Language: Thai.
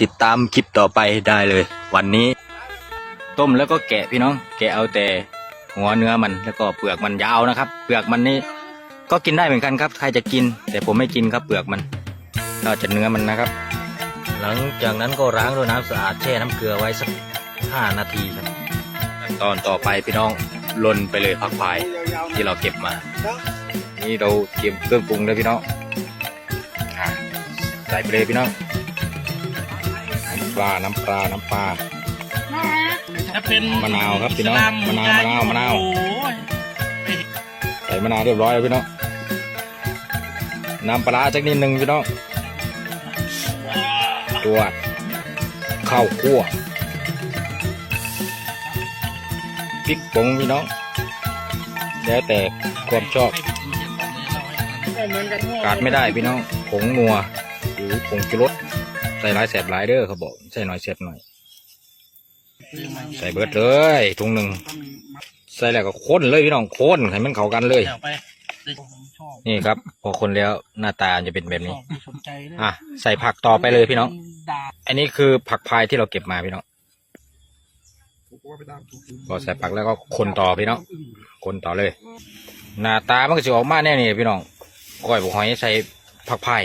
ติดตามคลิปต่อไปได้เลย วันนี้ ต้มแล้วก็แกะพี่น้อง แกะเอาแต่หัวเนื้อมันแล้วก็เปลือกมันยาวนะครับ เปลือกมันนี่ก็กินได้เหมือนกันครับ ใครจะกิน แต่ผมไม่กินครับเปลือกมันนอกจากเนื้อมันนะครับ หลังจากนั้นก็ล้างด้วยน้ำสะอาดแช่น้ำเกลือไว้สักห้านาทีครับตอนต่อไปพี่น้องลนไปเลยผักพายที่เราเก็บมา นี่เราเตรียมเครื่องปรุงเลยพี่น้องใส่ไปเลยพี่น้อง ปลา น้ำปลา น้ำปลา ถ้าเป็นมะนาวครับพี่น้องอิสลมะนาวมะนาวมะนาว โอ้ยใส่มะนาวเรียบร้อยแล้วพี่น้อง น้ำปลาร้าจักนิดหนึ่งพี่น้อง ตัวข้าวคั่วพริกผงพี่น้อง แล้วแต่ความชอบ ขาดไม่ได้พี่น้อง ผงนัว หรือผงชูรสใส่หลายแสบหลายเด้อเขาบอกใส่หน่อยแสบหน่อย ใส่เบิดเลยถุงหนึ่งใส่แล้วก็ค้นเลยพี่น้องค้นให้มันเข้ากันเลยเดี๋ยวไปเด็กผมชอบนี่ครับ พอคนแล้วหน้าตาจะเป็นแบบชนี้อบสนใจด้วยอะใส่ผักต่อไปเลยพี่น้องด่าอันนี้คือผักพายที่เราเก็บมาพี่น้องพอใส่ผักแล้วก็คนต่อพี่น้องคนต่อเลย หน้าตามันก็จะออกมาแน่นี่พี่น้องก้อยบุกหอยใส่ผักพาย